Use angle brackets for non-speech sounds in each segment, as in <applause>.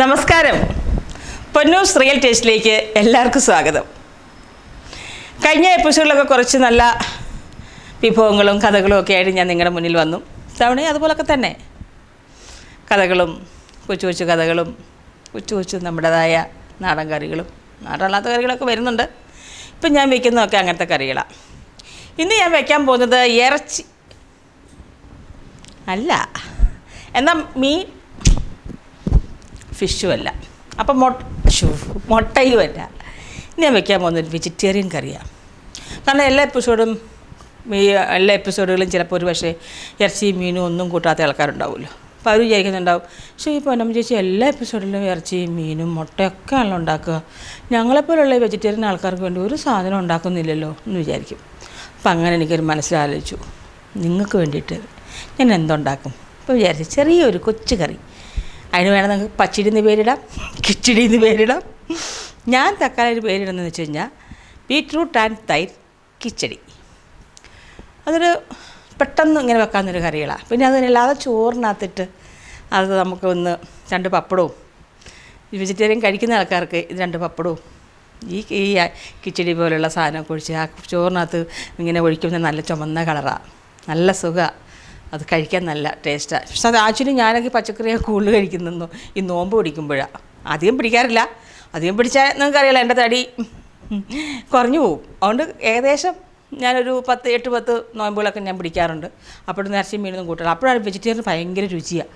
നമസ്കാരം. പൊന്നൂസ് റിയൽ ടേസ്റ്റിലേക്ക് എല്ലാവർക്കും സ്വാഗതം. കഴിഞ്ഞ എപ്പിസോഡിലൊക്കെ കുറച്ച് നല്ല വിഭവങ്ങളും കഥകളും ഒക്കെ ആയിട്ട് ഞാൻ നിങ്ങളുടെ മുന്നിൽ വന്നു. തവണ അതുപോലൊക്കെ തന്നെ. കഥകളും കൊച്ചു കൊച്ചു കഥകളും കൊച്ചു കൊച്ചു നമ്മുടേതായ നാടൻ കറികളും നാടല്ലാത്ത കറികളൊക്കെ വരുന്നുണ്ട്. ഇപ്പം ഞാൻ വയ്ക്കുന്നതൊക്കെ അങ്ങനത്തെ കറികളാണ് ഇന്ന് ഞാൻ വയ്ക്കാൻ പോകുന്നത് ഇറച്ചി അല്ല. എന്നാൽ മീൻ ഫിഷും അല്ല. അപ്പം മൊ ഷൂ മുട്ടയും അല്ല. ഇനി ഞാൻ വെക്കാൻ പോകുന്നത് ഒരു വെജിറ്റേറിയൻ കറിയാണ് കാരണം എല്ലാ എപ്പിസോഡും ഈ എല്ലാ എപ്പിസോഡുകളും ചിലപ്പോൾ ഒരു പക്ഷേ ഇറച്ചിയും മീനും ഒന്നും കൂട്ടാത്ത ആൾക്കാരുണ്ടാവുമല്ലോ. അപ്പോൾ അവർ വിചാരിക്കുന്നുണ്ടാവും പക്ഷേ ഈ പൊന്നമ്മ ചേച്ചി എല്ലാ എപ്പിസോഡിലും ഇറച്ചിയും മീനും മുട്ടയൊക്കെ ആണല്ലോ ഉണ്ടാക്കുക. ഞങ്ങളെപ്പോലുള്ള വെജിറ്റേറിയൻ ആൾക്കാർക്ക് വേണ്ടി ഒരു സാധനം ഉണ്ടാക്കുന്നില്ലല്ലോ എന്ന് വിചാരിക്കും. അപ്പം അങ്ങനെ എനിക്കൊരു മനസ്സിലാലോചിച്ചു. നിങ്ങൾക്ക് വേണ്ടിയിട്ട് ഞാൻ എന്തുണ്ടാക്കും? അപ്പോൾ വിചാരിച്ചു ചെറിയൊരു കൊച്ചു കറി. അതിന് വേണം നിങ്ങൾക്ക് പച്ചടി എന്ന് പേരിടാം കിച്ചടി എന്ന് പേരിടാം. ഞാൻ തക്കാളി ഒരു പേരിടുന്നതെന്ന് വെച്ച് കഴിഞ്ഞാൽ ബീറ്റ്റൂട്ട് ആൻഡ് തൈര് കിച്ചടി. അതൊരു പെട്ടെന്ന് ഇങ്ങനെ വെക്കാവുന്നൊരു കറികളാണ് പിന്നെ അതിനല്ലാതെ ചോറിനകത്തിട്ട് അത് നമുക്ക് ഒന്ന് രണ്ട് പപ്പടവും വെജിറ്റേറിയൻ കഴിക്കുന്ന ആൾക്കാർക്ക് ഇത് രണ്ട് പപ്പടവും ഈ ഈ കിച്ചടി പോലുള്ള സാധനമൊക്കെ ഒഴിച്ച് ആ ചോറിനകത്ത് ഇങ്ങനെ ഒഴിക്കുമ്പോൾ നല്ല ചുമന്ന കളറാണ് നല്ല സുഖമാണ് അത് കഴിക്കാൻ നല്ല ടേസ്റ്റാണ് പക്ഷെ അത് ആക്ച്വലി ഞാനൊക്കെ പച്ചക്കറിയാണ് കൂടുതൽ കഴിക്കുന്നു ഈ നോമ്പ് പിടിക്കുമ്പോഴാണ് അധികം പിടിക്കാറില്ല. അധികം പിടിച്ചാൽ നിങ്ങൾക്കറിയാലോ എന്റെ തടി കുറഞ്ഞു പോകും അതുകൊണ്ട് ഏകദേശം ഞാനൊരു പത്ത് എട്ട് പത്ത് നോയമ്പുകളൊക്കെ ഞാൻ പിടിക്കാറുണ്ട്. അപ്പോഴും ഇറച്ചിയും മീനൊന്നും കൂട്ടില്ല അപ്പോഴാണ് വെജിറ്റേറിയൻ ഭയങ്കര രുചിയാണ്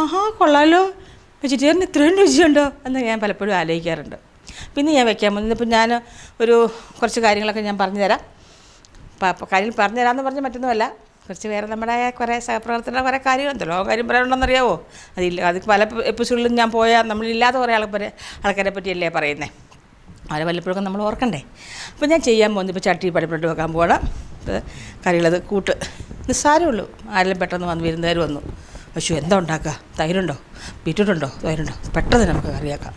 ആഹാ കൊള്ളാലോ. വെജിറ്റേറിയൻ ഇത്രയും രുചിയുണ്ടോ എന്ന് ഞാൻ പലപ്പോഴും ആലോചിക്കാറുണ്ട്. പിന്നെ ഞാൻ വെക്കാൻ പോകുന്നത് ഇപ്പം ഞാൻ ഒരു കുറച്ച് കാര്യങ്ങളൊക്കെ ഞാൻ പറഞ്ഞുതരാം. കാര്യം പറഞ്ഞു തരാമെന്ന് പറഞ്ഞ് മറ്റൊന്നുമല്ല. കുറച്ച് വേറെ നമ്മുടെ കുറേ സഹപ്രവർത്തന കുറേ കാര്യം എന്തല്ലോ കാര്യം പറയാനുണ്ടെന്നറിയാവോ അതില്ല അത് പല എപ്പിസോഡിലും ഞാൻ പോയാൽ നമ്മളില്ലാത്ത കുറേ ആൾക്കാരെ ആൾക്കാരെ പറ്റിയല്ലേ പറയുന്നത് അവരെ വല്ലപ്പോഴൊക്കെ നമ്മൾ ഓർക്കണ്ടേ? അപ്പോൾ ഞാൻ ചെയ്യാൻ പോകുന്നത് ഇപ്പോൾ ചട്ടി പടിപ്പെട്ട് വെക്കാൻ പോകണം കറികളത് കൂട്ട്. നിസ്സാരമുള്ളൂ ആരെങ്കിലും പെട്ടെന്ന് വന്ന് വിരുന്നുകാർ വന്നു. പക്ഷേ എന്താ ഉണ്ടാക്കുക? തൈരുണ്ടോ? ബീറ്റ്റൂട്ട് ഉണ്ടോ തൈരുണ്ടോ? പെട്ടെന്ന് നമുക്ക് കറിയാക്കാം.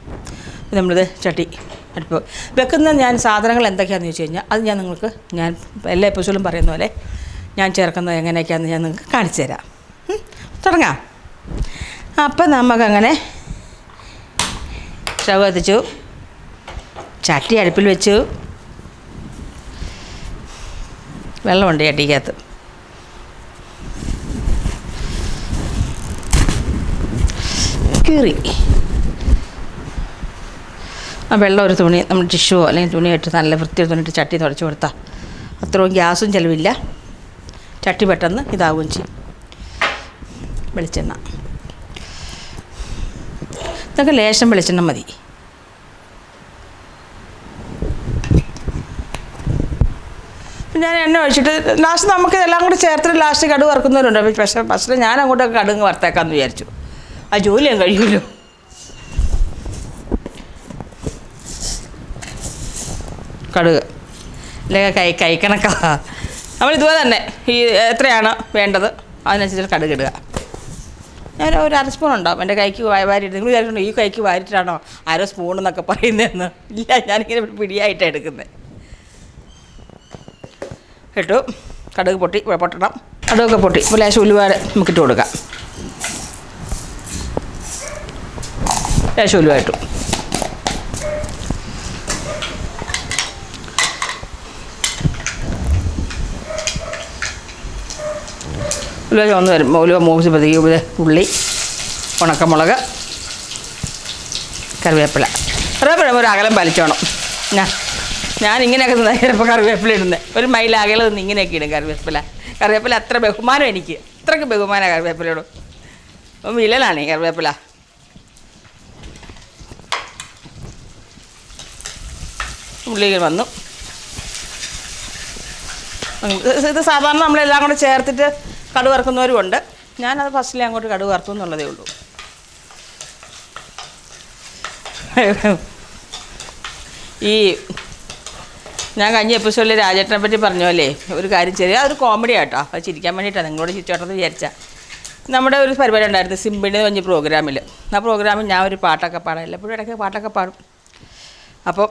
നമ്മളിത് ചട്ടി അടുപ്പ് വെക്കുന്ന ഞാൻ സാധനങ്ങൾ എന്തൊക്കെയാണെന്ന് ചോദിച്ചു കഴിഞ്ഞാൽ അത് ഞാൻ നിങ്ങൾക്ക് ഞാൻ എല്ലാ എപ്പിസോഡും പറയുന്ന പോലെ ഞാൻ ചേർക്കുന്നത് എങ്ങനെയൊക്കെയാണെന്ന് ഞാൻ നിങ്ങൾക്ക് കാണിച്ചു തരാം. തുടങ്ങാം. അപ്പം നമുക്കങ്ങനെ സ്റ്റവ് കത്തിച്ചു. ചട്ടി അടുപ്പിൽ വെച്ചു. വെള്ളമുണ്ട് ചട്ടിക്കകത്ത്. കീറി. ആ വെള്ളം ഒരു തുണി നമ്മൾ ടിഷ്യൂ അല്ലെങ്കിൽ തുണിയായിട്ട് നല്ല വൃത്തിയുടെ തുണിയിട്ട് ചട്ടി തുടച്ച് കൊടുത്താൽ അത്രയും ഗ്യാസും ചിലവില്ല. ചട്ടി പെട്ടെന്ന് ഇതാവുകയും ചെയ്യും. വെളിച്ചെണ്ണ. ഇതൊക്കെ ലേശം വെളിച്ചെണ്ണ മതി. ഞാൻ എണ്ണ ഒഴിച്ചിട്ട് ലാസ്റ്റ് നമുക്ക് എല്ലാം കൂടി ചേർത്തിട്ട് ലാസ്റ്റ് കടുക് വറുക്കുന്നവരുണ്ട്. പക്ഷേ ഫസ്റ്റ് ഞാൻ അങ്ങോട്ടൊക്കെ കടുക് വറുത്തേക്കാമെന്ന് വിചാരിച്ചു. ആ ജോലി ഞാൻ കഴിയുമല്ലോ. കടുക്. അല്ലെങ്കിൽ കൈ കൈക്കണക്കാ. നമ്മൾ ഇതുപോലെ തന്നെ. ഈ എത്രയാണ് വേണ്ടത്? അതിനനുസരിച്ച് കടുക് ഇടുക. ഞാൻ ഒരു അര സ്പൂൺ ഉണ്ടാവും എന്റെ കൈക്ക് വാരിയിട്ട്. നിങ്ങൾ വിചാരിച്ചിട്ടുണ്ടോ ഈ കൈക്ക് വാരിയിട്ടാണോ അര സ്പൂൺ എന്നൊക്കെ പറയുന്നതെന്ന്? ഇല്ല ഞാനിങ്ങനെ പിടിയായിട്ടാണ് എടുക്കുന്നത് ഇട്ടു. കടുക് പൊട്ടി പൊട്ടണം. കടുകൊക്കെ പൊട്ടി. ഇപ്പോൾ ലേശം ഉലുവാട് നമുക്കിട്ട് കൊടുക്കാം. ലേശം ഉലുവ ഇട്ടു. ഉലുവ ചുവന്ന് വരുമ്പോൾ ഉലുവ പതുക്കി ഇവിടെ ഉള്ളി ഉണക്കമുളക് കറിവേപ്പില. കറിവേപ്പില ഒരു അകലം വലിച്ചോണം ഞാൻ ഞാൻ ഇങ്ങനെയൊക്കെ നിന്നാൽ ചിലപ്പോൾ കറിവേപ്പില ഇടുന്നത് ഒരു മൈൽ അകലെ നിന്ന് ഇങ്ങനെയൊക്കെ ഇടും കറിവേപ്പില. കറിവേപ്പില അത്ര ബഹുമാനം എനിക്ക്. അത്രയ്ക്ക് ബഹുമാനം കറിവേപ്പിലയോടും. അപ്പം വിലലാണ് ഈ കറിവേപ്പില. ഉള്ളിയിൽ വന്നു. ഇത് സാധാരണ നമ്മളെല്ലാം കൂടെ ചേർത്തിട്ട് കടുക് വറുക്കുന്നവരും ഉണ്ട് ഞാനത് ഫസ്റ്റിലേ അങ്ങോട്ട് കടുക് വറുത്തു എന്നുള്ളതേ ഉള്ളൂ. ഈ ഞാൻ കഴിഞ്ഞ എപ്പിസോഡിൽ രാജേട്ടനെ പറ്റി പറഞ്ഞ പോലെ ഒരു കാര്യം ചെറിയ അതൊരു കോമഡി ആട്ടോ. അത് ചിരിക്കാൻ വേണ്ടിയിട്ടാണ്. നിങ്ങളോട് ചിരിച്ചോട്ടെന്ന് വിചാരിച്ച. നമ്മുടെ ഒരു പരിപാടി ഉണ്ടായിരുന്നു സിമ്പിൾ എന്ന് പറഞ്ഞ പ്രോഗ്രാമിൽ ആ പ്രോഗ്രാമിൽ ഞാൻ ഒരു പാട്ടൊക്കെ പാടാം എപ്പോഴും ഇടയ്ക്ക് പാട്ടൊക്കെ പാടും. അപ്പോൾ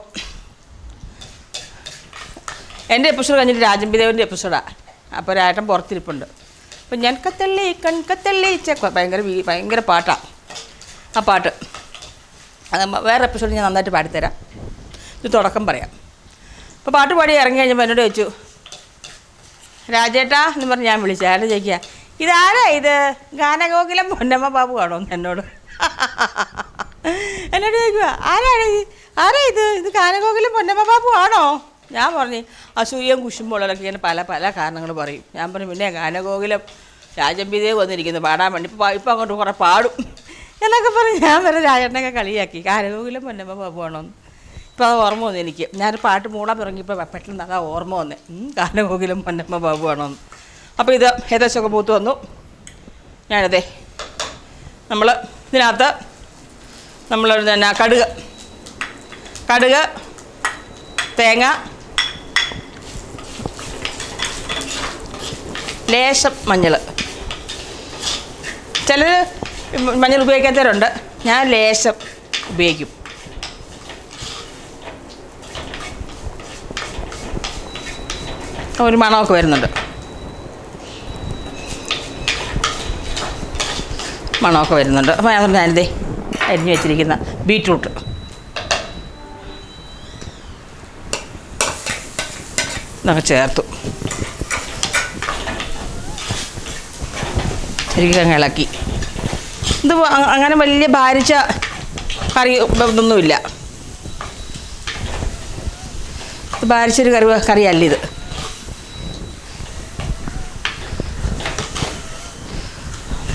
എന്റെ എപ്പിസോഡ് കഴിഞ്ഞിട്ട് രാജൻ രാജംബിദേവന്റെ എപ്പിസോഡാണ് അപ്പോൾ രാജൻ പുറത്തിരിപ്പുണ്ട്. അപ്പോൾ ഞാൻ കത്തള്ളി കൺകത്തള്ളി ചെക്ക ഭയങ്കര ഭയങ്കര പാട്ടാണ് ആ പാട്ട്. അത് വേറെ എപ്പിസോഡ് ഞാൻ നന്നായിട്ട് പാടിത്തരാം. ഇത് തുടക്കം പറയാം. അപ്പോൾ പാട്ട് പാടി ഇറങ്ങി കഴിഞ്ഞപ്പോൾ എന്നോട് ചോദിച്ചു രാജേട്ടാ എന്ന് പറഞ്ഞ് ഞാൻ വിളിച്ചു. ആരും ചോദിക്കുക ഇതാരാ ഇത്? ഗാനഗോകുലം പൊന്നമ്മ ബാബു ആണോ? എന്ന് എന്നോട്. എന്നോട് ചോദിക്കുക ആരാണ് ആരാ ഇത്? ഇത് ഗാനഗോകുലം പൊന്നമ്മ ബാബു ആണോ? ഞാൻ പറഞ്ഞു അസൂയം കുശുമ്പോളൊക്കെ ഇങ്ങനെ പല പല കാരണങ്ങൾ പറയും. ഞാൻ പറഞ്ഞു പിന്നെ ഗാനഗോകുലം രാജംബിതേ വന്നിരിക്കുന്നു പാടാൻ വേണ്ടി ഇപ്പോൾ ഇപ്പം അങ്ങോട്ട് കുറേ പാടും. എന്നൊക്കെ പറഞ്ഞ് ഞാൻ വരെ രാജേട്ടനൊക്കെ കളിയാക്കി. ഗാനഗോകുലം പൊന്നമ്മ പോകണമെന്ന് ഇപ്പോൾ അത് ഓർമ്മ വന്നു എനിക്ക്. ഞാനൊരു പാട്ട് മൂടാൻ തുടങ്ങിയപ്പോൾ പെട്ടെന്ന് അതാ ഓർമ്മ വന്നേ. ഗാനഗോകുലം പൊന്നമ്മ ബാബു ആണോന്ന് അപ്പോൾ ഇത് ഏകദേശമൊക്കെ പൂത്ത് വന്നു. ഞാനതേ നമ്മൾ ഇതിനകത്ത് നമ്മൾ തന്നെ കടുക്. കടുക് തേങ്ങ ലേശം മഞ്ഞൾ ചിലർ മഞ്ഞൾ ഉപയോഗിക്കാത്തവരുണ്ട്. ഞാൻ ലേശം ഉപയോഗിക്കും. ഒരു മണമൊക്കെ വരുന്നുണ്ട്. മണമൊക്കെ വരുന്നുണ്ട്. അപ്പോൾ ഞാൻ ഞാനിതേ അരിഞ്ഞു വെച്ചിരിക്കുന്ന ബീറ്റ്റൂട്ട്. ഇതൊക്കെ ചേർത്തു. ശരിക്കും ഇളക്കി ഇത് അങ്ങനെ വലിയ ഭാരിച്ച കറി ഇതൊന്നുമില്ല. ഇത് ഭാരിച്ചൊരു കറി കറിയല്ല ഇത്.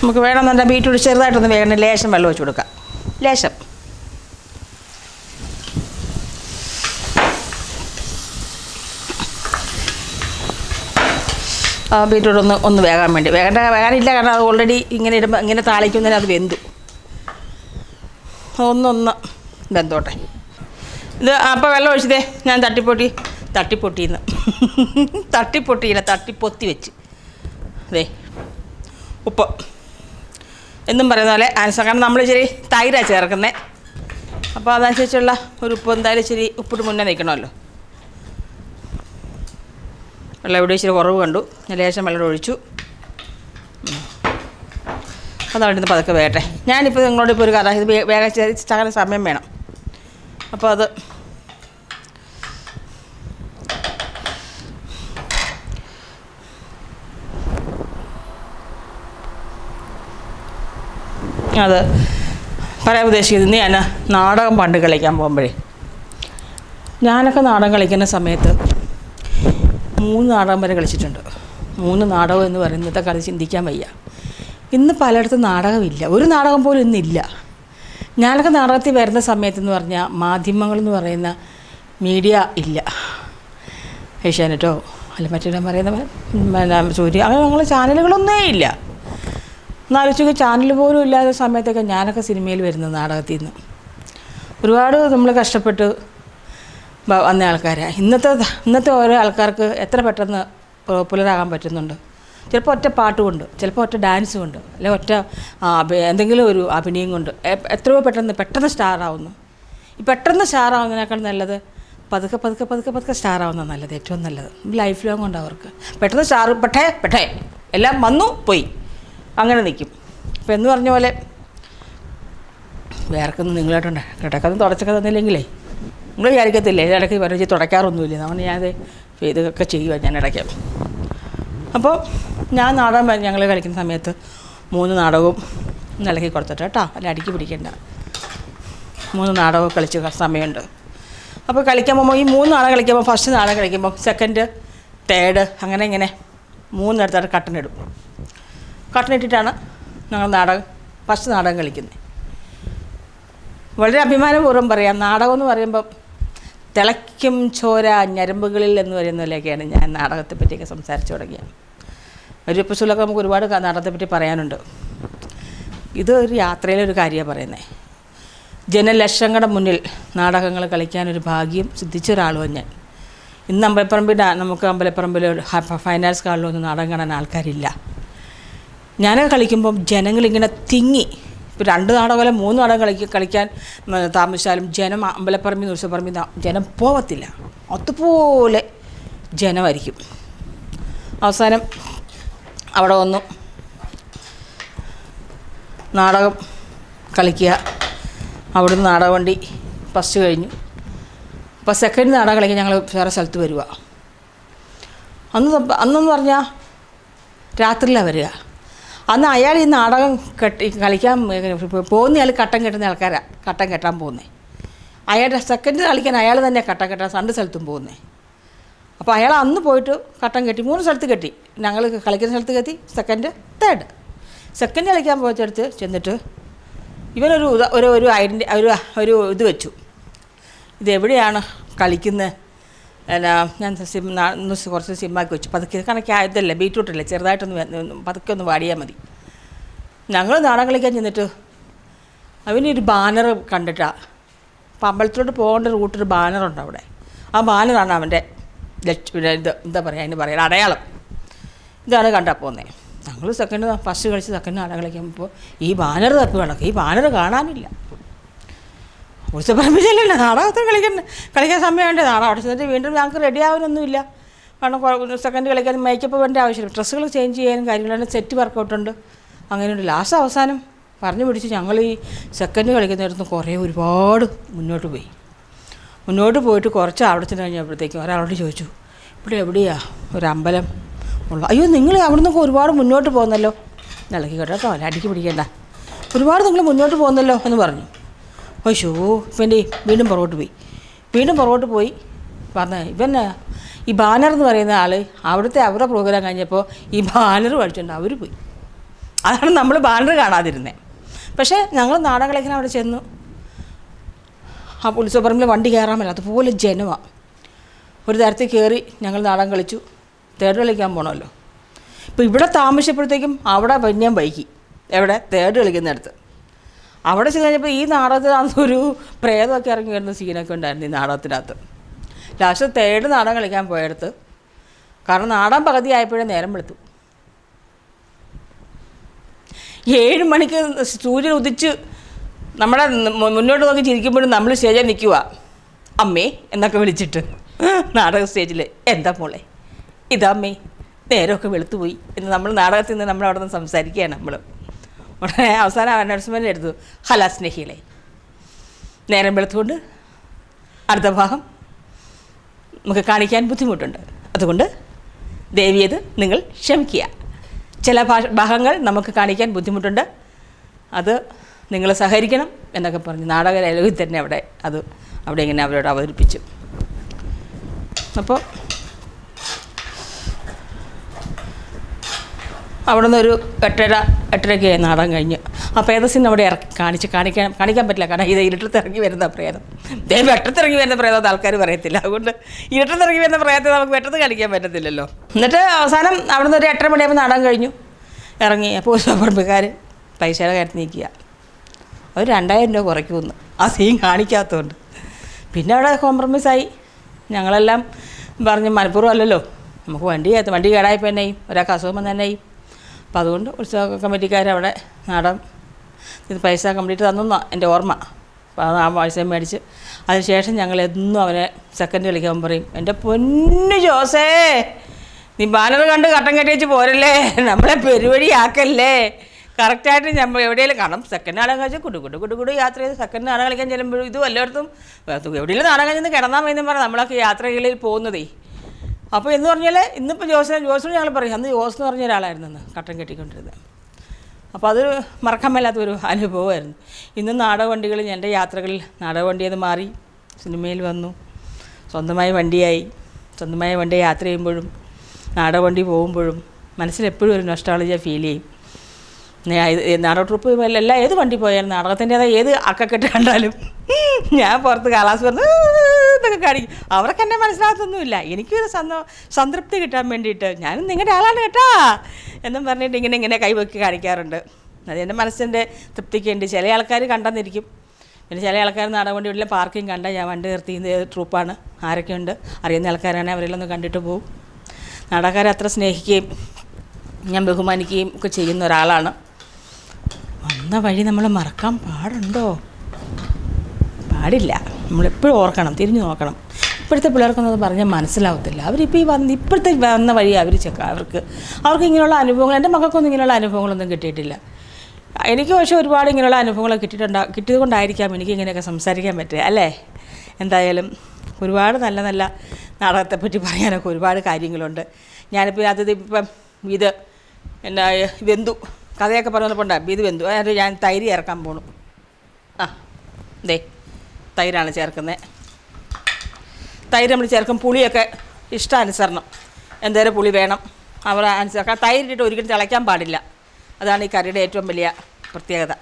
നമുക്ക് വേണമെന്നുണ്ടെങ്കിൽ ബീറ്റ്റൂട്ട് ചെറുതായിട്ടൊന്ന് വേഗം ലേശം വെള്ളം വെച്ച് കൊടുക്കാം. ലേശം. ബീറ്റ്റൂട്ട് ഒന്ന് ഒന്ന് വേകാൻ വേണ്ടി. വേഗണ്ട വേകാനില്ല കാരണം അത് ഓൾറെഡി ഇങ്ങനെ ഇടുമ്പോൾ ഇങ്ങനെ താളിക്കുന്നതിന് അത് വെന്തു. ഒന്നൊന്ന് വെന്തോട്ടെ. ഇത് അപ്പോൾ വെള്ളം ഒഴിച്ചതേ ഞാൻ തട്ടിപ്പൊട്ടി തട്ടിപ്പൊട്ടിന്ന്. <laughs> തട്ടിപ്പൊട്ടിയില്ല തട്ടിപ്പൊത്തി വെച്ച്. അതെ ഉപ്പ്. എന്നും പറയുന്ന പോലെ ആൻസർ. കാരണം നമ്മൾ ഇച്ചിരി തൈരാണ് ചേർക്കുന്നത് അപ്പോൾ അതനുസരിച്ചുള്ള ഒരു ഉപ്പ് എന്തായാലും ഇച്ചിരി ഉപ്പിട്ട് മുന്നേ നിൽക്കണമല്ലോ. വെള്ളം ഇവിടെ ഇച്ചിരി കുറവ് കണ്ടു. ലേശം വെള്ളം ഒഴിച്ചു. അതവിടെ നിന്ന് പതുക്കെ വേട്ടെ. ഞാനിപ്പോൾ നിങ്ങളോട് ഇപ്പോൾ ഒരു കഥ. ഇത് വേഗം ചെറിയ സമയം വേണം. അപ്പോൾ അത് അത് പറയാൻ ഉദ്ദേശിക്കുന്നത് ഞാൻ നാടകം പണ്ട് കളിക്കാൻ പോകുമ്പോഴേ. ഞാനൊക്കെ നാടകം കളിക്കുന്ന സമയത്ത് മൂന്ന് നാടകം വരെ കളിച്ചിട്ടുണ്ട്. മൂന്ന് നാടകം എന്ന് പറയുന്നത് കളി ചിന്തിക്കാൻ വയ്യ. ഇന്ന് പലയിടത്തും നാടകമില്ല. ഒരു നാടകം പോലും ഇന്നില്ല ഞാനൊക്കെ നാടകത്തിൽ വരുന്ന സമയത്തെന്ന് പറഞ്ഞാൽ മാധ്യമങ്ങളെന്ന് പറയുന്ന മീഡിയ ഇല്ല. ഏഷ്യാനെറ്റോ അല്ല മറ്റേ പറയുന്ന സൂര്യ അങ്ങനെ ഞങ്ങൾ ചാനലുകളൊന്നേ ഇല്ല. എന്നാലോചിച്ച് ചാനൽ പോലും ഇല്ലാത്ത സമയത്തൊക്കെ ഞാനൊക്കെ സിനിമയിൽ വരുന്ന നാടകത്തിൽ നിന്ന്. ഒരുപാട് നമ്മൾ കഷ്ടപ്പെട്ട് വന്ന ആൾക്കാരാണ് ഇന്നത്തെ ഇന്നത്തെ ഓരോ ആൾക്കാർക്ക് എത്ര പെട്ടെന്ന് പോപ്പുലറാകാൻ പറ്റുന്നുണ്ട്. ചിലപ്പോൾ ഒറ്റ പാട്ട് കൊണ്ട് ചിലപ്പോൾ ഒറ്റ ഡാൻസ് കൊണ്ട് അല്ലെങ്കിൽ ഒറ്റ എന്തെങ്കിലും ഒരു അഭിനയം കൊണ്ട് എത്രയോ പെട്ടെന്ന് പെട്ടെന്ന് സ്റ്റാറാവുന്നു. ഈ പെട്ടെന്ന് സ്റ്റാറാവുന്നതിനേക്കാൾ നല്ലത് പതുക്കെ പതുക്കെ പതുക്കെ പതുക്കെ സ്റ്റാറാവുന്ന നല്ലത് ഏറ്റവും നല്ലത്. ലൈഫ് ലോങ് ഉണ്ട് അവർക്ക്. പെട്ടെന്ന് സ്റ്റാർ പെട്ടേ പെട്ടേ എല്ലാം വന്നു പോയി. അങ്ങനെ നിൽക്കും അപ്പം എന്ന് പറഞ്ഞ പോലെ വേർക്കൊന്നും നിങ്ങളായിട്ടുണ്ട്. കിടക്കൊന്നും തുടച്ചൊക്കെ തന്നില്ലെങ്കിലേ. നിങ്ങൾ വിചാരിക്കത്തില്ലേ ഇടയ്ക്ക് പറഞ്ഞു തുടയ്ക്കാറൊന്നുമില്ല? അതുകൊണ്ട് ഞാനത് ഇതൊക്കെ ചെയ്യുക ഞാൻ ഇടയ്ക്ക്. അപ്പോൾ ഞാൻ നാടകം ഞങ്ങൾ കളിക്കുന്ന സമയത്ത് മൂന്ന് നാടകവും ഇളക്കി കൊടുത്തിട്ട് കേട്ടോ അല്ല അടുക്കി പിടിക്കേണ്ട. മൂന്ന് നാടകവും കളിച്ച് സമയമുണ്ട്. അപ്പോൾ കളിക്കാൻ പോകുമ്പോൾ ഈ മൂന്ന് നാടകം കളിക്കുമ്പോൾ ഫസ്റ്റ് നാടകം കളിക്കുമ്പോൾ സെക്കൻഡ് തേർഡ് അങ്ങനെ ഇങ്ങനെ മൂന്നിടത്തായിട്ട് കട്ടനിടും കട്ടനിട്ടിട്ടാണ് ഞങ്ങൾ നാടകം ഫസ്റ്റ് നാടകം കളിക്കുന്നത് വളരെ അഭിമാനപൂർവം പറയാം നാടകം എന്ന് പറയുമ്പം തിളയ്ക്കും ചോര ഞരമ്പുകളിൽ എന്ന് പറയുന്നതിലൊക്കെയാണ് ഞാൻ നാടകത്തെ പറ്റിയൊക്കെ സംസാരിച്ചു തുടങ്ങിയത്. ഒരു എപ്പിസോഡിലൊക്കെ നമുക്ക് ഒരുപാട് ക- നാടകത്തെ പറ്റി പറയാനുണ്ട്. ഇത് ഒരു യാത്രയിലെ ഒരു കാര്യമാണ് പറയുന്നത് ജനലക്ഷങ്ങളുടെ മുന്നിൽ നാടകങ്ങൾ കളിക്കാനൊരു ഭാഗ്യം സിദ്ധിച്ച ഒരാളുമാണ് ഞാൻ. ഇന്ന് അമ്പലപ്പറമ്പിൽ നമുക്ക് അമ്പലപ്പറമ്പിൽ ഫൈനാൻസ് കാളിലൊന്നും നാടകം കാണാൻ ആൾക്കാരില്ല. ഞാനൊക്കെ കളിക്കുമ്പം ജനങ്ങളിങ്ങനെ തിങ്ങി ഇപ്പോൾ രണ്ട് നാടകം മൂന്ന് നാടകം കളിക്ക കളിക്കാൻ താമസിച്ചാലും ജനം അമ്പലപ്പറമ്പിൽ നൂർസപ്പറമ്പി ജനം പോവത്തില്ല. അതുപോലെ ജനമായിരിക്കും. അവസാനം അവിടെ വന്നു. നാടകം കളിക്കുക. അവിടുന്ന് നാടക വണ്ടി ഫസ്റ്റ് കഴിഞ്ഞു. അപ്പോൾ സെക്കൻഡ് നാടകം കളിക്കാൻ ഞങ്ങൾ വേറെ സ്ഥലത്ത് വരിക അന്ന് അന്നെന്ന് പറഞ്ഞാൽ രാത്രിയിലാണ് വരിക. അന്ന് അയാൾ ഈ നാടകം കെട്ടി കളിക്കാൻ പോകുന്ന അയാൾ കട്ടം കെട്ടുന്ന ആൾക്കാരാണ് കട്ടം കെട്ടാൻ പോകുന്നത് അയാളുടെ സെക്കൻഡ് കളിക്കാൻ അയാൾ തന്നെ കട്ടം കെട്ടാൻ രണ്ട് സ്ഥലത്തും പോകുന്നത് അപ്പോൾ അയാൾ അന്ന് പോയിട്ട് കട്ടം കെട്ടി മൂന്ന് സ്ഥലത്ത് കെട്ടി. ഞങ്ങൾ കളിക്കുന്ന സ്ഥലത്ത് കെത്തി സെക്കൻഡ് തേർഡ് സെക്കൻഡ് കളിക്കാൻ പോയിച്ചെടുത്ത് ചെന്നിട്ട് ഇവനൊരു ഒരു ഒരു ഐഡന്റി ഒരു ഒരു ഇത് വെച്ചു. ഇതെവിടെയാണ് കളിക്കുന്നത് എന്നാ ഞാൻ സിം ഒന്ന് കുറച്ച് സിമ്മാക്കി വെച്ചു. പതുക്കെ കണക്കി ഇതല്ലേ ബീറ്റ്റൂട്ടല്ലേ ചെറുതായിട്ടൊന്ന് പതുക്കെ ഒന്ന് വാടിയാൽ മതി. ഞങ്ങൾ നാടകം കളിക്കാൻ ചെന്നിട്ട് അവനൊരു ബാനർ കണ്ടിട്ടാണ് അപ്പം അമ്പലത്തിലോട്ട് പോകേണ്ട റൂട്ടൊരു ബാനറുണ്ട് അവിടെ. ആ ബാനറാണ് അവന്റെ ലക്ഷ്മി ഇത് എന്താ പറയുക അതിന് പറയുക അടയാളം. ഇതാണ് കണ്ടാൽ പോകുന്നത് ഞങ്ങൾ സെക്കൻഡ് ഫസ്റ്റ് കളിച്ച് സെക്കൻഡ് നാടകം കളിക്കുമ്പോൾ ഈ ബാനർ തപ്പി കിടക്കും ഈ ബാനർ കാണാനില്ല. ഉത്സവപ്പറമ്പിച്ചല്ലേ നാടകത്തിൽ കളിക്കുന്നത് കളിക്കാൻ സമയമുണ്ട്. നാടകം അവിടെ ചെന്നിട്ട് വീണ്ടും ഞങ്ങൾക്ക് റെഡി ആവാനൊന്നുമില്ല. കാരണം സെക്കൻഡ് കളിക്കാൻ മേക്കപ്പ് വേണ്ട ആവശ്യമില്ല. ഡ്രസ്സുകൾ ചേഞ്ച് ചെയ്യാനും കാര്യങ്ങളാണ് സെറ്റ് വർക്കൗട്ടുണ്ട് അങ്ങനെയുണ്ട്. ലാസ്റ്റ് അവസാനം പറഞ്ഞു പിടിച്ച് ഞങ്ങൾ ഈ സെക്കൻഡ് കളിക്കുന്നിടത്ത് കുറേ ഒരുപാട് മുന്നോട്ട് പോയി. മുന്നോട്ട് പോയിട്ട് കുറച്ച് അവിടെ ചെന്ന് കഴിഞ്ഞപ്പോഴത്തേക്കും ഒരാളോട് ചോദിച്ചു ഇവിടെ എവിടെയാ? അമ്പലം ഉള്ള അയ്യോ നിങ്ങൾ അവിടെ നിന്നൊക്കെ ഒരുപാട് മുന്നോട്ട് പോകുന്നല്ലോ. നിലയ്ക്ക് കേട്ടോ അല്ല അടിക്ക് പിടിക്കണ്ട. ഒരുപാട് നിങ്ങൾ മുന്നോട്ട് പോകുന്നല്ലോ എന്ന് പറഞ്ഞു. അയ്യോ ഇവന്റെ വീണ്ടും പുറകോട്ട് പോയി. വീണ്ടും പുറകോട്ട് പോയി. പറഞ്ഞ ഇവൻ ഈ ബാനർ എന്ന് പറയുന്ന ആൾ അവിടുത്തെ അവരുടെ പ്രോഗ്രാം കഴിഞ്ഞപ്പോൾ ഈ ബാനർ പഠിച്ചുകൊണ്ട് അവർ പോയി. അതാണ് നമ്മൾ ബാനർ കാണാതിരുന്നത് പക്ഷേ ഞങ്ങൾ നാടൻ കളിക്കാൻ അവിടെ ചെന്നു? ആ ഉത്സവപ്പറമ്പിൽ വണ്ടി കയറാൻ അതുപോലെ ജനമാണ് ഒരു തരത്തിൽ കയറി ഞങ്ങൾ നാടൻ കളിച്ചു. തേർഡ് കളിക്കാൻ പോകണമല്ലോ ഇപ്പോൾ ഇവിടെ താമസിച്ചപ്പോഴത്തേക്കും അവിടെ പിന്നെയും വൈകി. എവിടെ? തേർഡ് കളിക്കുന്നിടത്ത്. അവിടെ ചെന്ന് കഴിഞ്ഞപ്പോൾ ഈ നാടകത്തിനകത്ത് ഒരു പ്രേതമൊക്കെ ഇറങ്ങി വരുന്ന സീനൊക്കെ ഉണ്ടായിരുന്നു ഈ നാടകത്തിനകത്ത്. ലാസ്റ്റ് തേർഡ് നാടകം കളിക്കാൻ പോയടുത്ത്. കാരണം നാടൻ പകുതി ആയപ്പോഴേ നേരം വെളുത്തു. ഏഴ് മണിക്ക് സൂര്യൻ ഉദിച്ച് നമ്മളെ മുന്നോട്ട് നോക്കി ചിരിക്കുമ്പോഴും നമ്മൾ സ്റ്റേജിൽ നിൽക്കുക അമ്മേ എന്നൊക്കെ വിളിച്ചിട്ട്. നാടക സ്റ്റേജിൽ എന്താ മോളെ? ഇതാ അമ്മേ നേരമൊക്കെ വെളുത്തുപോയി. എന്ന് നമ്മൾ നാടകത്തിൽ നിന്ന് നമ്മൾ അവിടെ നിന്ന് സംസാരിക്കുകയാണ് നമ്മൾ ഉടനെ അവസാനം അനൗൺസ്മെന്റ് എടുത്തു ഹലാ സ്നേഹികളെ നേരം വെളുത്തുകൊണ്ട് അടുത്ത ഭാഗം നമുക്ക് കാണിക്കാൻ ബുദ്ധിമുട്ടുണ്ട്. അതുകൊണ്ട് ദേവിയത് നിങ്ങൾ ക്ഷമിക്കുക. ചില ഭാഗങ്ങൾ നമുക്ക് കാണിക്കാൻ ബുദ്ധിമുട്ടുണ്ട്. അത് നിങ്ങൾ സഹകരിക്കണം എന്നൊക്കെ പറഞ്ഞ്. നാടക ലോകത്തിൽ തന്നെ അവിടെ അത് അവിടെ ഇങ്ങനെ അവരോട് അവതരിപ്പിച്ചു. അപ്പോൾ അവിടെ നിന്ന് ഒരു എട്ടര എട്ടരയ്ക്ക് നാടാൻ കഴിഞ്ഞ്. ആ പ്രേതസിന് അവിടെ ഇറക്കി കാണിച്ച് കാണിക്കാൻ കാണിക്കാൻ പറ്റില്ല. കാരണം ഇത് ഇരുട്ടത്തിറങ്ങി വരുന്ന പ്രേതം. ദൈവം വെട്ടത്തിറങ്ങി വരുന്ന പ്രേതം ആൾക്കാർ പറയത്തില്ല. അതുകൊണ്ട് ഇരുട്ടത്തിറങ്ങി വരുന്ന പ്രേതത്തെ നമുക്ക് വെട്ടത്ത് കാണിക്കാൻ പറ്റത്തില്ലല്ലോ. എന്നിട്ട് അവസാനം അവിടെ നിന്ന് ഒരു എട്ടര മണിയാകുമ്പോൾ നാടാൻ കഴിഞ്ഞു. ഇറങ്ങി. അപ്പോൾ ഉത്സവപ്പറമ്പുകാർ പൈസയുടെ കാര്യത്തിൽ നിൽക്കുക. അവർ രണ്ടായിരം രൂപ കുറയ്ക്കുമെന്ന്. ആ സീൻ കാണിക്കാത്തതുകൊണ്ട്. പിന്നെ അവിടെ കോംപ്രമൈസായി ഞങ്ങളെല്ലാം പറഞ്ഞ് മനഃപൂർവം അല്ലല്ലോ. നമുക്ക് വണ്ടി വണ്ടി കേടായപ്പോൾ തന്നെയും ഒരാൾക്ക് അസുഖം വന്ന് തന്നെയും അപ്പോൾ അതുകൊണ്ട് ഉത്സവ കമ്മിറ്റിക്കാർ അവിടെ നാടൻ ഇത് പൈസ കംപ്ലീറ്റ് തന്നു എന്റെ ഓർമ്മ. അപ്പോൾ അത് ആ പൈസ മേടിച്ച് അതിനുശേഷം ഞങ്ങൾ എന്നും അവനെ സെക്കൻഡ് കളിക്കാൻ പറയും എന്റെ പൊന്നു ജോസേ നീ ബാനർ കണ്ട് കട്ടൻ കെട്ടി വെച്ച് പോരല്ലേ? നമ്മളെ പെരുവഴിയാക്കല്ലേ? കറക്റ്റായിട്ട് നമ്മൾ എവിടെയെങ്കിലും കാണും സെക്കൻഡ് നാടകം കഴിച്ചാൽ കുടു കുടു കുടു കുടു യാത്ര ചെയ്ത് സെക്കൻഡ് നാടകം കളിക്കാൻ ചെല്ലുമ്പോഴും ഇതും എല്ലായിടത്തും എവിടെയെങ്കിലും നാടകം ചെന്ന് കിടന്നാൽ മതി എന്ന് പറഞ്ഞാൽ നമ്മളൊക്കെ യാത്രകളിൽ പോകുന്നതേ. അപ്പോൾ എന്ന് പറഞ്ഞാൽ ഇന്നിപ്പോൾ ജോസിനെ ജോസിനോട് ഞങ്ങൾ പറയും അന്ന് ജോസ് എന്ന് പറഞ്ഞ ഒരാളായിരുന്നു കട്ടൻ കെട്ടിക്കൊണ്ടിരുന്നത്. അപ്പോൾ അത് മറക്കാൻ മേലാത്തൊരു അനുഭവമായിരുന്നു. ഇന്ന് നാടകവണ്ടികളിൽ എന്റെ യാത്രകളിൽ നാടകവണ്ടി അത് മാറി സിനിമയിൽ വന്നു സ്വന്തമായ വണ്ടിയായി. സ്വന്തമായ വണ്ടി യാത്ര ചെയ്യുമ്പോഴും നാടകവണ്ടി പോകുമ്പോഴും മനസ്സിലെപ്പോഴും ഒരു നൊസ്റ്റാളജിയ ഫീൽ ചെയ്യും. നാടക ട്രിപ്പ് എല്ലാം ഏത് വണ്ടി പോയാലും നാടകത്തിന്റെതായ ഏത് അക്കക്കെട്ട് കണ്ടാലും ഞാൻ പുറത്ത് കാലാസ് പറഞ്ഞ് എന്നൊക്കെ കാണിക്കും. അവർക്ക് എന്നെ മനസ്സിലാകത്തൊന്നുമില്ല. എനിക്കൊരു സന്തോ സംതൃപ്തി കിട്ടാൻ വേണ്ടിയിട്ട് ഞാനും നിങ്ങളുടെ ആളാണ് കേട്ടാ. എന്നും പറഞ്ഞിട്ട് ഇങ്ങനെ ഇങ്ങനെ കൈവക്കി കാണിക്കാറുണ്ട്. അത് എന്റെ മനസ്സിന്റെ തൃപ്തിക്ക് വേണ്ടി ചില ആൾക്കാർ കണ്ടെന്നിരിക്കും. പിന്നെ ചില ആൾക്കാർ നാടൻ വണ്ടി വീട്ടിലെ പാർക്കിംഗ് കണ്ട ഞാൻ വണ്ടി നിർത്തി ട്രൂപ്പാണ്. ആരൊക്കെയുണ്ട്? അറിയുന്ന ആൾക്കാരാണെങ്കിൽ അവരെല്ലാം കണ്ടിട്ട് പോകും നാടകക്കാരെ അത്ര സ്നേഹിക്കുകയും ഞാൻ ബഹുമാനിക്കുകയും ഒക്കെ ചെയ്യുന്ന ഒരാളാണ്. വന്ന വഴി നമ്മൾ മറക്കാൻ പാടുണ്ടോ? പാടില്ല. നമ്മളെപ്പോഴും ഓർക്കണം തിരിഞ്ഞു നോക്കണം. ഇപ്പോഴത്തെ പിള്ളേർക്കൊന്നും അത് പറഞ്ഞാൽ മനസ്സിലാവത്തില്ല. അവരിപ്പോൾ ഈ വന്ന് ഇപ്പോഴത്തെ വന്ന വഴി അവർ ചെക്ക അവർക്ക് അവർക്ക് ഇങ്ങനെയുള്ള അനുഭവങ്ങൾ എന്റെ മക്കൾക്കൊന്നും ഇങ്ങനെയുള്ള അനുഭവങ്ങളൊന്നും കിട്ടിയിട്ടില്ല. എനിക്ക് പക്ഷേ ഒരുപാട് ഇങ്ങനെയുള്ള അനുഭവങ്ങൾ കിട്ടിയിട്ടുണ്ടാ കിട്ടിയത് കൊണ്ടായിരിക്കാം എനിക്ക് ഇങ്ങനെയൊക്കെ സംസാരിക്കാൻ പറ്റുക അല്ലേ? എന്തായാലും ഒരുപാട് നല്ല നല്ല നാടകത്തെപ്പറ്റി പറയാനൊക്കെ ഒരുപാട് കാര്യങ്ങളുണ്ട്. ഞാനിപ്പോൾ അത് ഇപ്പം ഇത് എന്നാ വെന്തു കഥയൊക്കെ പറഞ്ഞപ്പോൾ ഉണ്ടാകും ഇത് വെന്തു അതായത് ഞാൻ തൈര് ഇറക്കാൻ പോണു. ആ ദേ. തൈരാണ് ചേർക്കുന്നത് തൈര് നമ്മൾ ചേർക്കും. പുളിയൊക്കെ ഇഷ്ടാനുസരണം. എന്തേരം പുളി വേണം. അവർ അനുസരിക്കാം തൈരിട്ട് ഒരിക്കലും തിളയ്ക്കാൻ പാടില്ല. അതാണ് ഈ കറിയുടെ ഏറ്റവും വലിയ പ്രത്യേകത.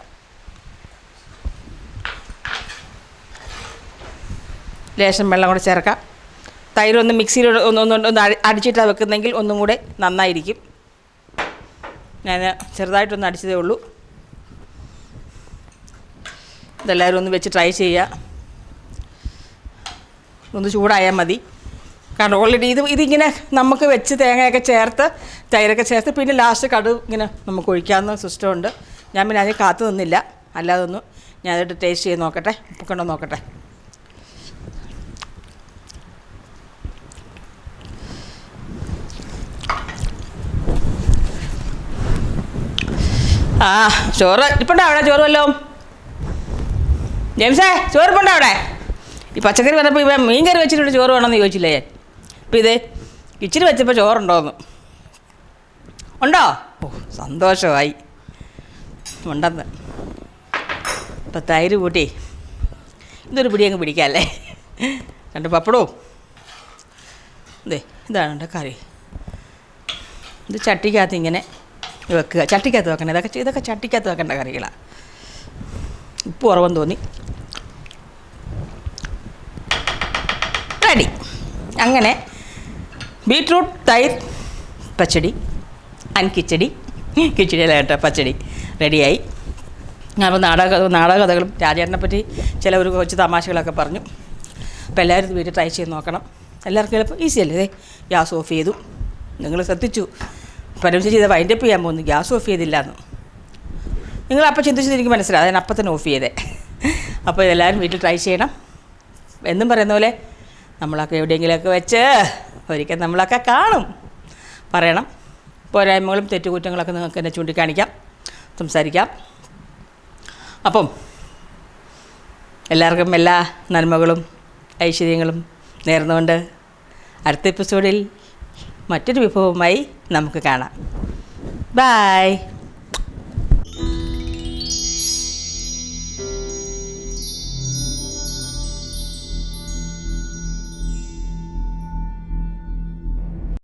ലേശം വെള്ളം കൂടെ ചേർക്കാം. തൈര് ഒന്ന് മിക്സിയിൽ ഒന്ന് ഒന്ന് ഒന്ന് അടിച്ചിട്ടാണ് വെക്കുന്നെങ്കിൽ ഒന്നും കൂടെ നന്നായിരിക്കും. ഞാൻ ചെറുതായിട്ടൊന്ന് അടിച്ചതേ ഉള്ളൂ. ഇതെല്ലാവരും ഒന്ന് വെച്ച് ട്രൈ ചെയ്യുക. ഒന്ന് ചൂടായാൽ മതി. കാരണം ഓൾറെഡി ഇത് ഇതിങ്ങനെ നമുക്ക് വെച്ച് തേങ്ങയൊക്കെ ചേർത്ത് തൈരൊക്കെ ചേർത്ത് പിന്നെ ലാസ്റ്റ് കടു ഇങ്ങനെ നമുക്ക് ഒഴിക്കാവുന്ന സിസ്റ്റമുണ്ട് ഞാൻ പിന്നെ അതിന് കാത്തു നിന്നില്ല. അല്ലാതെ ഒന്ന് ഞാൻ അതിട്ട് ടേസ്റ്റ് ചെയ്ത് നോക്കട്ടെ. ഉപ്പൊക്കെ നോക്കട്ടെ. ആ ചോറ്. ഇപ്പം അവിടെ ചോറ് വല്ലോ ജെയിംസേ ചോറ് ഇപ്പുണ്ടോ അവിടെ? ഈ പച്ചക്കറി വന്നപ്പോൾ ഇവ മീൻ കറി വെച്ചിട്ട് ചോറ് വേണമെന്ന് ചോദിച്ചില്ലേ? ഞാൻ അപ്പോൾ ഇതേ ഇച്ചിരി വെച്ചപ്പോൾ ചോറുണ്ടോന്ന്. ഉണ്ടോ? ഓ സന്തോഷമായി. ഉണ്ടെന്ന്. ഇപ്പം തൈര് കൂട്ടി. ഇതൊരു പിടി അങ്ങ് പിടിക്കാമല്ലേ രണ്ട് പപ്പടവും ഇതേ ഇതാണ് എന്റെ കറി. ഇത് ചട്ടിക്കകത്ത് ഇങ്ങനെ വെക്കുക. ചട്ടിക്കകത്ത് വെക്കണം. ഇതൊക്കെ ഇതൊക്കെ ചട്ടിക്കകത്ത് വെക്കേണ്ട കറികളാണ് ഉപ്പ് കുറവെന്ന് തോന്നി റെഡി അങ്ങനെ ബീട്രൂട്ട് തൈർ പച്ചടി ആൻഡ് കിച്ചടി കിച്ചടിയല്ല കേട്ടോ പച്ചടി റെഡിയായി. ഞാനിപ്പോൾ നാടക നാടകകഥകളും രാജേട്ടനെ പറ്റി ചില ഒരു കൊച്ച് തമാശകളൊക്കെ പറഞ്ഞു. അപ്പോൾ എല്ലാവരും വീട്ടിൽ ട്രൈ ചെയ്ത് നോക്കണം. എല്ലാവർക്കും ചിലപ്പോൾ ഈസി അല്ലേ? ഗ്യാസ് ഓഫ് ചെയ്തു. നിങ്ങൾ ശ്രദ്ധിച്ചു. പരമശി ചെയ്ത വൈൻഡപ്പ് ചെയ്യാൻ പോകുന്നു. ഗ്യാസ് ഓഫ് ചെയ്തില്ല എന്ന് നിങ്ങൾ അപ്പോൾ ചിന്തിച്ചത് എനിക്ക് മനസ്സിലായി. ഞാൻ അപ്പം തന്നെ ഓഫ് ചെയ്തേ. അപ്പോൾ എല്ലാവരും വീട്ടിൽ ട്രൈ ചെയ്യണം. എന്നും പറയുന്ന പോലെ നമ്മളൊക്കെ എവിടെയെങ്കിലുമൊക്കെ വെച്ച് ഒരിക്കൽ നമ്മളൊക്കെ കാണും. പറയണം. പോരായ്മകളും തെറ്റുകുറ്റങ്ങളൊക്കെ നിങ്ങൾക്ക് എന്നെ ചൂണ്ടിക്കാണിക്കാം. സംസാരിക്കാം. അപ്പം എല്ലാവർക്കും എല്ലാ നന്മകളും ഐശ്വര്യങ്ങളും നേർന്നുകൊണ്ട് അടുത്ത എപ്പിസോഡിൽ മറ്റൊരു വിഭവവുമായി നമുക്ക് കാണാം. ബായ്